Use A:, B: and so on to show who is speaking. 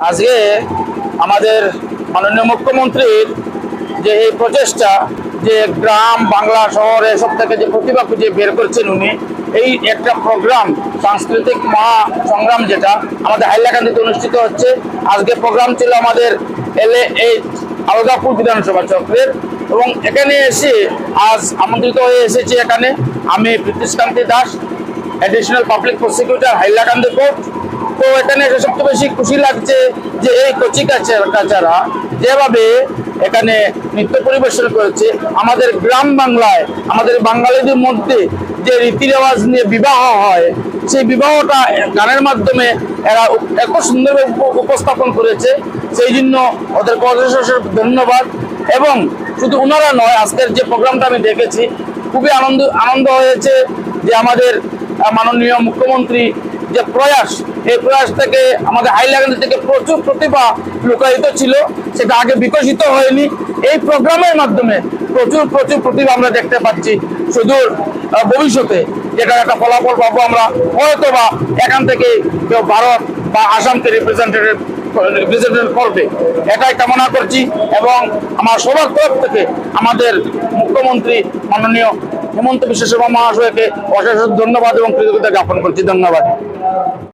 A: আজকে আমাদের মাননীয় মুখ্যমন্ত্রীর যে এই প্রচেষ্টা, যে গ্রাম, বাংলা শহর এসব থেকে যে প্রতিভা খুঁজে বের করছেন উনি, এই একটা প্রোগ্রাম, সাংস্কৃতিক মহা সংগ্রাম যেটা আমাদের হাইলাকান্দিতে অনুষ্ঠিত হচ্ছে। আজকে প্রোগ্রাম ছিল আমাদের এলএ এইট আলগাপুর বিধানসভা চক্রের। এবং এখানে এসে আজ আমন্ত্রিত হয়ে এসেছি এখানে। আমি Pritishkanti Das additional public prosecutor Hailakandi court তো এখানে এসে সবচেয়ে বেশি খুশি লাগছে যে এই কচি কাচারা যেভাবে এখানে নৃত্য পরিবেশন করেছে, আমাদের গ্রাম বাংলায়, আমাদের বাঙালিদের মধ্যে যে রীতি রেওয়াজ নিয়ে বিবাহ হয়, সেই বিবাহটা গানের মাধ্যমে এরা এত সুন্দরভাবে উপস্থাপন করেছে। সেই জন্য ওদের অশেষ ধন্যবাদ। এবং শুধু ওনারা নয়, আজকের যে প্রোগ্রামটা আমি দেখেছি, খুবই আনন্দ আনন্দ হয়েছে যে আমাদের মাননীয় মুখ্যমন্ত্রী যে প্রয়াস এই প্রয়াস থেকে আমাদের হাইলাকান্দি থেকে প্রচুর প্রতিভা লুকায়িত ছিল। সেটা আগে বিকশিত হয়নি। এই প্রোগ্রামের মাধ্যমে প্রচুর প্রচুর প্রতিভা আমরা দেখতে পাচ্ছি। সুদূর ভবিষ্যতে যেটা একটা ফলাফল পাবো আমরা। হয়তো বা এখান থেকে কেউ ভারত বা আসামকে রিপ্রেজেন্টেটিভ এটাই কামনা করছি এবং আমার সবার তরফ থেকে আমাদের মুখ্যমন্ত্রী মাননীয় হেমন্ত বিশ্ব শর্মা মহাশয়কে অশেষ ধন্যবাদ এবং কৃতজ্ঞতা জ্ঞাপন করছি। ধন্যবাদ।